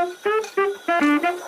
Thank you.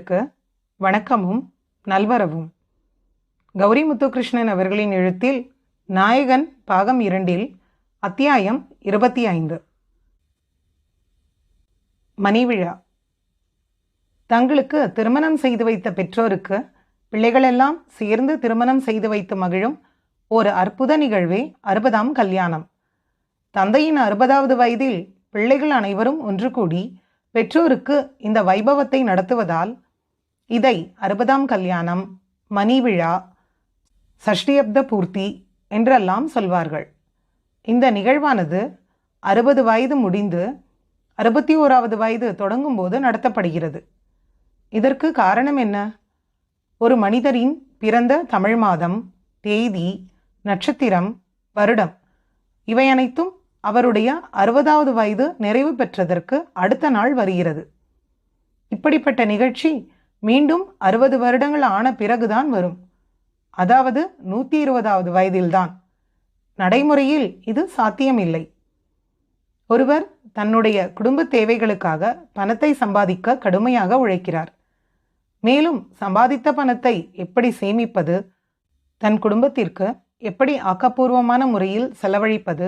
நேயர்களுக்கு வணக்கமும் நல்வரவும். கௌரி முத்துகிருஷ்ணன் அவர்களின் எழுத்தில் நாயகன் பாகம் இரண்டில் அத்தியாயம் இருபத்தி ஐந்து. மணிவிழா. தங்களுக்கு திருமணம் செய்து வைத்த பெற்றோருக்கு பிள்ளைகளெல்லாம் சேர்ந்து திருமணம் செய்து வைத்து மகிழும் ஒரு அற்புத நிகழ்வே அறுபதாம் கல்யாணம். தந்தையின் அறுபதாவது வயதில் பிள்ளைகள் அனைவரும் ஒன்று கூடி பெற்றோருக்கு இந்த வைபவத்தை நடத்துவதால் இதை அறுபதாம் கல்யாணம் மணி விழா சஷ்டியப்த பூர்த்தி என்றெல்லாம் சொல்வார்கள். இந்த நிகழ்வானது அறுபது வயது முடிந்து அறுபத்தி ஓராவது வயது தொடங்கும்போது நடத்தப்படுகிறது. இதற்கு காரணம் என்ன? ஒரு மனிதரின் பிறந்த தமிழ் மாதம் தேதி நட்சத்திரம் வருடம் இவை அனைத்தும் அவருடைய அறுபதாவது வயது நிறைவு பெற்றதற்கு அடுத்த நாள் வருகிறது. இப்படிப்பட்ட நிகழ்ச்சி மீண்டும் அறுபது வருடங்கள் ஆன பிறகுதான் வரும். அதாவது நூற்றி இருபதாவது வயதில்தான். நடைமுறையில் இது சாத்தியமில்லை. ஒருவர் தன்னுடைய குடும்ப தேவைகளுக்காக பணத்தை சம்பாதிக்க கடுமையாக உழைக்கிறார். மேலும் சம்பாதித்த பணத்தை எப்படி சேமிப்பது தன் குடும்பத்திற்கு எப்படி ஆக்கப்பூர்வமான முறையில் செலவழிப்பது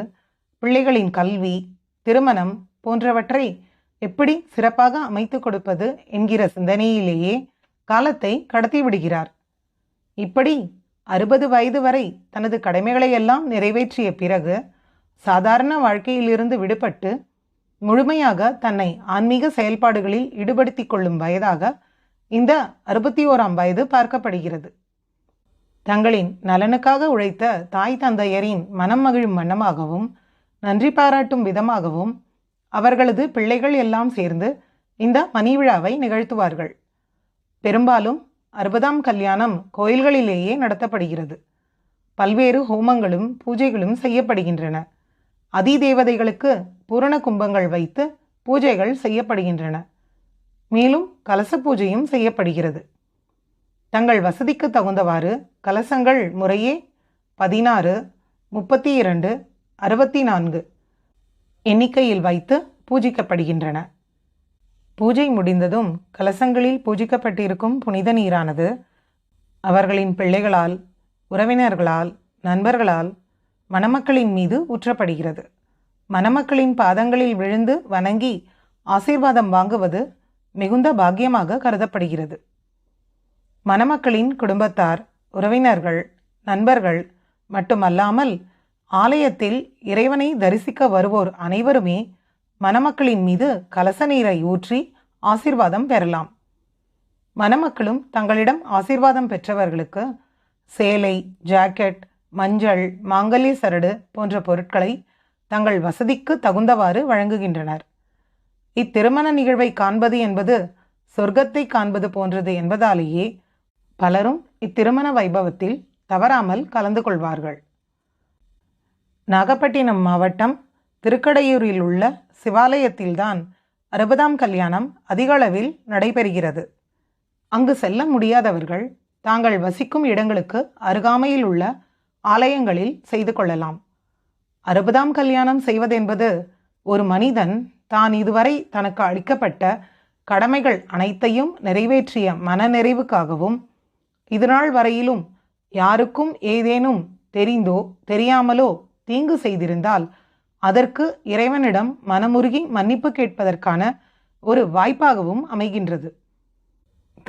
பிள்ளைகளின் கல்வி திருமணம் போன்றவற்றை எப்படி சிறப்பாக அமைத்து கொடுப்பது என்கிற சிந்தனையிலேயே காலத்தை கடத்திவிடுகிறார் இப்படி அறுபது வயது வரை தனது கடமைகளை எல்லாம் நிறைவேற்றிய பிறகு சாதாரண வாழ்க்கையிலிருந்து விடுபட்டு முழுமையாக தன்னை ஆன்மீக செயல்பாடுகளில் ஈடுபடுத்திக் கொள்ளும் வயதாக இந்த அறுபத்தி ஓராம் வயது பார்க்கப்படுகிறது. தங்களின் நலனுக்காக உழைத்த தாய் தந்தையரின் மனம் மகிழும் வண்ணமாகவும் நன்றி பாராட்டும் விதமாகவும் அவர்களது பிள்ளைகள் எல்லாம் சேர்ந்து இந்த மணி விழாவை நிகழ்த்துவார்கள். பெரும்பாலும் அறுபதாம் கல்யாணம் கோயில்களிலேயே நடத்தப்படுகிறது. பல்வேறு ஹோமங்களும் பூஜைகளும் செய்யப்படுகின்றன. அதிதேவதைகளுக்கு பூரண கும்பங்கள் வைத்து பூஜைகள் செய்யப்படுகின்றன. மேலும் கலச பூஜையும் செய்யப்படுகிறது. தங்கள் வசதிக்கு தகுந்தவாறு கலசங்கள் முறையே பதினாறு முப்பத்தி இரண்டு அறுபத்தி நான்கு எண்ணிக்கையில் வைத்து பூஜிக்கப்படுகின்றன. பூஜை முடிந்ததும் கலசங்களில் பூஜிக்கப்பட்டிருக்கும் புனித நீரானது அவர்களின் பிள்ளைகளால் உறவினர்களால் நண்பர்களால் மணமக்களின் மீது ஊற்றப்படுகிறது. மணமக்களின் பாதங்களில் விழுந்து வணங்கி ஆசீர்வாதம் வாங்குவது மிகுந்த பாக்கியமாக கருதப்படுகிறது. மணமக்களின் குடும்பத்தார் உறவினர்கள் நண்பர்கள் மட்டுமல்லாமல் ஆலயத்தில் இறைவனை தரிசிக்க வருவோர் அனைவருமே மணமக்களின் மீது கலச நீரை ஊற்றி ஆசிர்வாதம் பெறலாம். மணமக்களும் தங்களிடம் ஆசீர்வாதம் பெற்றவர்களுக்கு சேலை ஜாக்கெட் மஞ்சள் மாங்கல்ய சரடு போன்ற பொருட்களை தங்கள் வசதிக்கு தகுந்தவாறு வழங்குகின்றனர். இத்திருமண நிகழ்வை காண்பது என்பது சொர்க்கத்தை காண்பது போன்றது என்பதாலேயே பலரும் இத்திருமண வைபவத்தில் தவறாமல் கலந்து கொள்வார்கள். நாகப்பட்டினம் மாவட்டம் திருக்கடையூரில் உள்ள சிவாலயத்தில்தான் அறுபதாம் கல்யாணம் அதிகளவில் நடைபெறுகிறது. அங்கு செல்ல முடியாதவர்கள் தாங்கள் வசிக்கும் இடங்களுக்கு அருகாமையில் உள்ள ஆலயங்களில் செய்து கொள்ளலாம். அறுபதாம் கல்யாணம் செய்வதென்பது ஒரு மனிதன் தான் இதுவரை தனக்கு அளிக்கப்பட்ட கடமைகள் அனைத்தையும் நிறைவேற்றிய மனநிறைவுக்காகவும் இதுநாள் வரையிலும் யாருக்கும் ஏதேனும் தெரிந்தோ தெரியாமலோ தீங்கு செய்திருந்தால் அதற்கு இறைவனிடம் மனமுருகி மன்னிப்பு கேட்பதற்கான ஒரு வாய்ப்பாகவும் அமைகின்றது.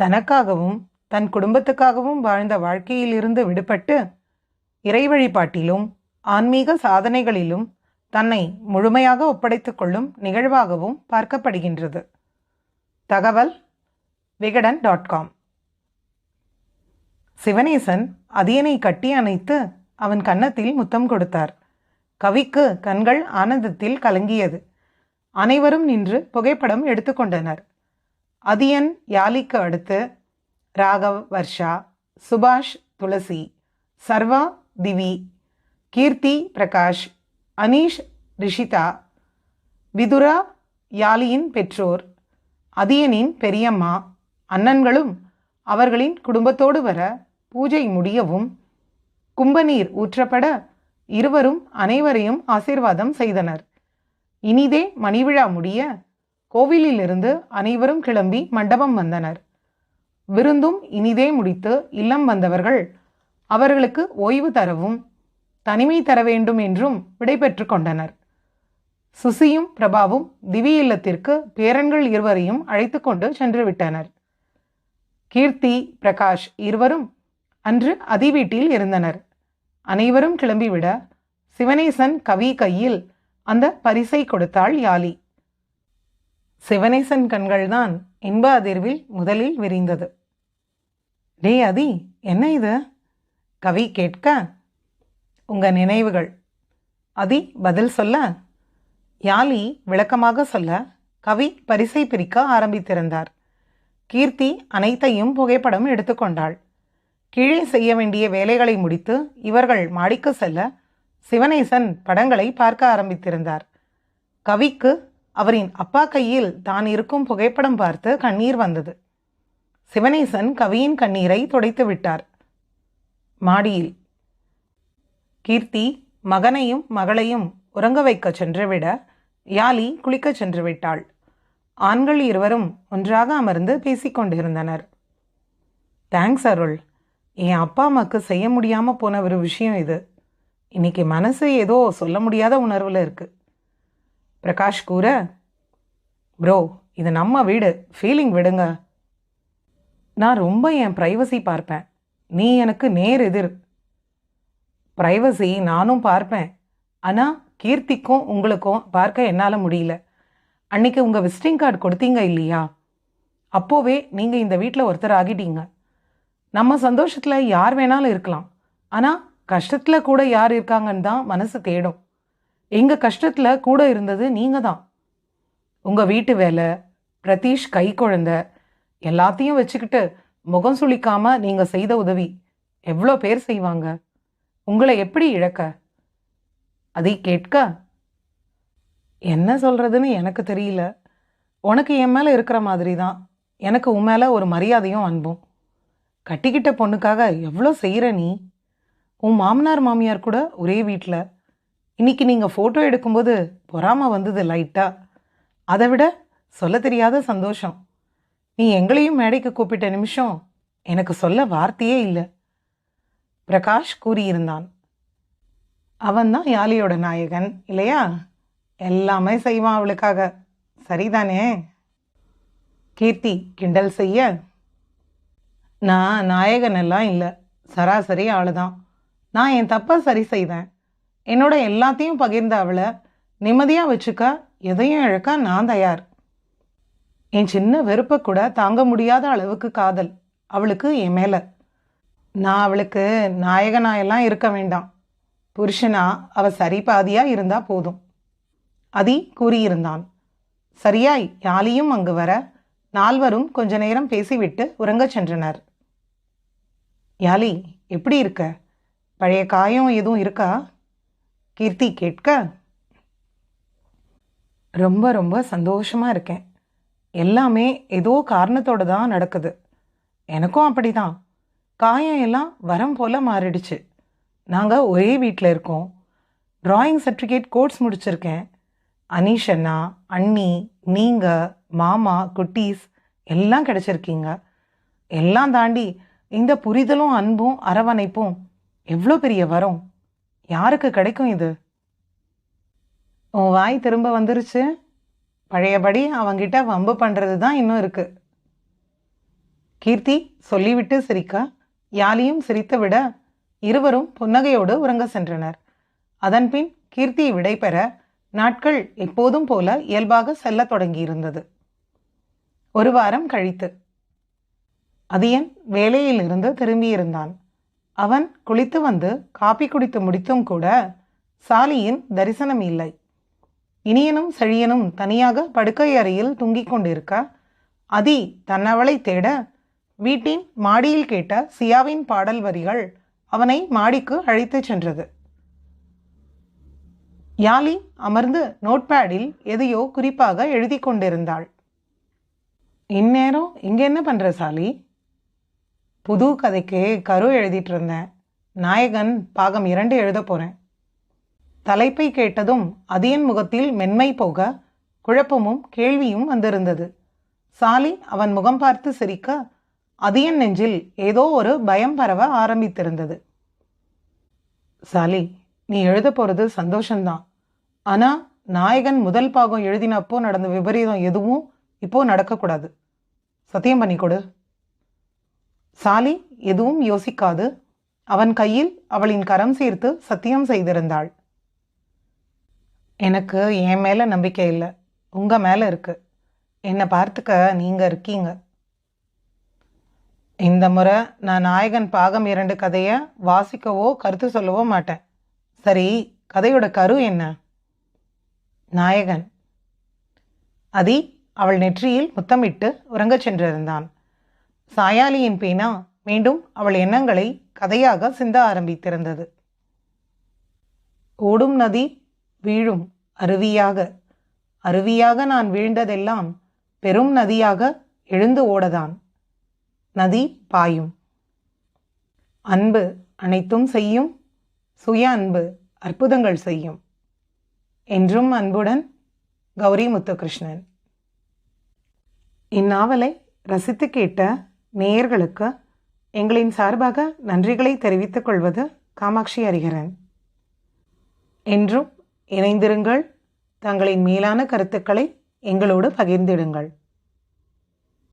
தனக்காகவும் தன் குடும்பத்துக்காகவும் வாழ்ந்த வாழ்க்கையிலிருந்து விடுபட்டு இறை வழிபாட்டிலும் ஆன்மீக சாதனைகளிலும் தன்னை முழுமையாக ஒப்படைத்துக்கொள்ளும் நிகழ்வாகவும் பார்க்கப்படுகின்றது. தகவல் விகடன் டாட் காம் சிவனேசன் அதியனை கட்டி அணைத்து அவன் கன்னத்தில் முத்தம் கொடுத்தார். கவிக்கு கண்கள் ஆனந்தத்தில் கலங்கியது. அனைவரும் நின்று புகைப்படம் எடுத்துக்கொண்டனர் அதியன் யாலிக்கு அடுத்து ராகவ் வர்ஷா சுபாஷ் துளசி சர்வா திவி கீர்த்தி பிரகாஷ் அனீஷ் ரிஷிதா விதுரா யாலியின் பெற்றோர் அதியனின் பெரியம்மா அண்ணன்களும் அவர்களின் குடும்பத்தோடு வர பூஜை முடியவும் கும்பநீர் ஊற்றப்பட இருவரும் அனைவரையும் ஆசீர்வாதம் செய்தனர். இனிதே மணிவிழா முடிய கோவிலிலிருந்து அனைவரும் கிளம்பி மண்டபம் வந்தனர். விருந்தும் இனிதே முடித்து இல்லம் வந்தவர்கள் அவர்களுக்கு ஓய்வு தரவும் தனிமை தர வேண்டும் என்றும் விடைபெற்று கொண்டனர். சுசியும் பிரபாவும் திவி இல்லத்திற்கு பேரன்கள் இருவரையும் அழைத்து கொண்டு சென்று விட்டனர். கீர்த்தி பிரகாஷ் இருவரும் அன்று அதி வீட்டில் இருந்தனர். அனைவரும் கிளம்பிவிட சிவனேசன் கவி கையில் அந்த பரிசை கொடுத்தாள் யாலி. சிவனேசன் கண்கள்தான் இன்ப அதிர்வில் முதலில் விரிந்தது. டே அதி என்ன இது? கவி கேட்க உங்க நினைவுகள். அதி பதில் சொல்ல. யாலி விளக்கமாக சொல்ல கவி பரிசை பிரிக்க ஆரம்பித்திருந்தார். கீர்த்தி அனைத்தையும் புகைப்படம் எடுத்துக்கொண்டாள். கீழே செய்ய வேண்டிய வேலைகளை முடித்து இவர்கள் மாடிக்கு செல்ல சிவனேசன் படங்களை பார்க்க ஆரம்பித்திருந்தார். கவிக்கு அவரின் அப்பா கையில் தான் இருக்கும் புகைப்படம் பார்த்து கண்ணீர் வந்தது. சிவனேசன் கவியின் கண்ணீரை துடைத்து விட்டார். மாடியில் கீர்த்தி மகனையும் மகளையும் உறங்க வைக்க சென்றுவிட யாலி குளிக்கச் சென்று விட்டாள் ஆண்கள் இருவரும் ஒன்றாக அமர்ந்து பேசிக்கொண்டிருந்தனர். தேங்க்ஸ் அருள். என் அப்பா அம்மாவுக்கு செய்ய முடியாமல் போன ஒரு விஷயம் இது. இன்றைக்கி மனசு ஏதோ சொல்ல முடியாத உணர்வில் இருக்குது பிரகாஷ் கூற ப்ரோ இது நம்ம வீடு. ஃபீலிங் விடுங்க. நான் ரொம்ப என் ப்ரைவசி பார்ப்பேன். நீ எனக்கு நேர் எதிர். ப்ரைவசி நானும் பார்ப்பேன். ஆனால் கீர்த்திக்கும் உங்களுக்கும் பார்க்க என்னால் முடியல. அன்னைக்கு உங்கள் விசிட்டிங் கார்டு கொடுத்தீங்க இல்லையா? அப்போவே நீங்கள் இந்த வீட்டில் ஒருத்தர் ஆகிட்டீங்க நம்ம சந்தோஷத்தில் யார் வேணாலும் இருக்கலாம். ஆனால் கஷ்டத்தில் கூட யார் இருக்காங்கன்னு தான் மனசு தேடும். எங்கள் கஷ்டத்தில் கூட இருந்தது நீங்கள் தான். உங்கள் வீட்டு வேலை பிரதீஷ் கை குழந்த எல்லாத்தையும் வச்சுக்கிட்டு முகம் சுளிக்காமல் நீங்கள் செய்த உதவி. எவ்வளோ பேர் செய்வாங்க? உங்களை எப்படி இழக்க? அதை கேட்க? என்ன சொல்கிறதுன்னு எனக்கு தெரியல. உனக்கு என் மேலே இருக்கிற மாதிரி தான். எனக்கு உன் மேலே ஒரு மரியாதையும் அன்பும். கட்டிக்கிட்ட பொண்ணுக்காக எவ்வளோ செய்கிற நீ? உன் மாமனார் மாமியார் கூட ஒரே வீட்டில் இன்றைக்கி நீங்கள் ஃபோட்டோ எடுக்கும்போது பொறாமல் வந்தது லைட்டாக அதை விட சொல்ல தெரியாத சந்தோஷம். நீ எங்களையும் மேடைக்கு கூப்பிட்ட நிமிஷம் எனக்கு சொல்ல வார்த்தையே இல்லை. பிரகாஷ் கூறியிருந்தான். அவன்தான் யாலியோட நாயகன் இல்லையா? எல்லாமே செய்வான் அவளுக்காக. சரிதானே? கீர்த்தி கிண்டல் செய்ய நான் நாயகன் எல்லாம் இல்லை. சராசரி ஆளுதான். நான் என் தப்பை சரி செய்தேன். என்னோட எல்லாத்தையும் பகிர்ந்த அவளை நிம்மதியாக வச்சுக்க எதையும் இழக்க நான் தயார். என் சின்ன வெறுப்பை கூட தாங்க முடியாத அளவுக்கு காதல் அவளுக்கு என் மேலே. நான் அவளுக்கு நாயகனாயெல்லாம் இருக்க வேண்டாம். புருஷனா அவ சரி பாதியாக இருந்தா போதும். அதி கூறியிருந்தான். சரியாய் யாலியும் அங்கு வர நால்வரும் கொஞ்ச நேரம் பேசிவிட்டு உறங்கச் சென்றனர். யாலி எப்படி இருக்க? பழைய காயம் எதுவும் இருக்கா? கீர்த்தி கேட்க ரொம்ப ரொம்ப சந்தோஷமாக இருக்கேன். எல்லாமே ஏதோ காரணத்தோட தான் நடக்குது. எனக்கும் அப்படிதான். காயம் எல்லாம் வரம் போல் மாறிடுச்சு. நாங்கள் ஒரே வீட்டில் இருக்கோம். ட்ராயிங் சர்டிஃபிகேட் கோர்ஸ் முடிச்சிருக்கேன். அனீஷ் அண்ணா அண்ணி நீங்கள் மாமா குட்டீஸ் எல்லாம் கிடச்சிருக்கீங்க. எல்லாம் தாண்டி இந்த புரிதலும் அன்பும் அரவணைப்பும் எவ்வளோ பெரிய வரம்? யாருக்கு கிடைக்கும் இது? உன் வாய் திரும்ப வந்துருச்சு. பழையபடி அவங்கிட்ட வம்பு பண்ணுறது தான் இன்னும் இருக்குது கீர்த்தி சொல்லிவிட்டு சிரிக்க. யாலியும் சிரித்து விட இருவரும் புன்னகையோடு உறங்க சென்றனர். அதன்பின் கீர்த்தி விடைபெற நாட்கள் எப்போதும் போல இயல்பாக செல்லத் தொடங்கியிருந்தது. ஒரு வாரம் கழித்து. அதியன் வேலையிலிருந்து திரும்பியிருந்தான். அவன் குளித்து வந்து காப்பி குடித்து முடித்தும் கூட சாலியின் தரிசனம் இல்லை. இனியனும் செழியனும் தனியாக படுக்கை அறையில் தூங்கிக் கொண்டிருக்க அதி தன்னவளை தேட வீட்டின் மாடியில் கேட்ட சியாவின் பாடல் வரிகள் அவனை மாடிக்கு அழைத்துச் சென்றது. யாலி அமர்ந்து நோட்பேடில் எதையோ குறிப்பாக எழுதி கொண்டிருந்தாள். இந்நேரம் இங்கே என்ன பண்ற சாலி? புது கதைக்கு கரு எழுதிட்டு இருந்தேன் நாயகன் பாகம் இரண்டு எழுத போறேன். தலைப்பை கேட்டதும் அதியன் முகத்தில் மென்மை போக குழப்பமும் கேள்வியும் வந்திருந்தது. சாலி அவன் முகம் பார்த்து சிரிக்க அதியன் நெஞ்சில் ஏதோ ஒரு பயம் பரவ ஆரம்பித்திருந்தது. சாலி நீ எழுத போகிறது சந்தோஷம்தான். ஆனால் நாயகன் முதல் பாகம் எழுதினப்போ நடந்த விபரீதம் எதுவும் இப்போ நடக்கக்கூடாது. சத்தியம் பண்ணி கொடு. சாலி எதுவும் யோசிக்காது. அவன் கையில் அவளின் கரம் சேர்த்து சத்தியம் செய்திருந்தாள். எனக்கு என் மேலே நம்பிக்கை இல்லை. உங்கள் மேலே இருக்கு. என்னை பார்த்துக்க நீங்கள் இருக்கீங்க. இந்த முறை நான் நாயகன் பாகம் இரண்டு கதையை வாசிக்கவோ கருத்து சொல்லவோ மாட்டேன். சரி கதையோட கரு என்ன? நாயகன். அதி அவள் நெற்றியில் முத்தமிட்டு உறங்கச் சென்றிருந்தான். சாயாலியின் பேனா மீண்டும் அவள் எண்ணங்களை கதையாக சிந்த ஆரம்பித்திருந்தது. ஓடும் நதி வீழும் அருவியாக அருவியாக நான் வீழ்ந்ததெல்லாம் பெரும் நதியாக எழுந்து ஓடதான். நதி பாயும். அன்பு அனைத்தும் செய்யும். சுய அன்பு அற்புதங்கள் செய்யும். என்றும் அன்புடன் கௌரி முத்துகிருஷ்ணன். இந்நாவலை ரசித்து கேட்ட நேயர்களுக்கு எங்களின் சார்பாக நன்றிகளை தெரிவித்துக் கொள்வது காமாட்சி அறிகரன் என்றும் இணைந்திருங்கள் தங்களின் மேலான கருத்துக்களை எங்களோடு பகிர்ந்திடுங்கள்.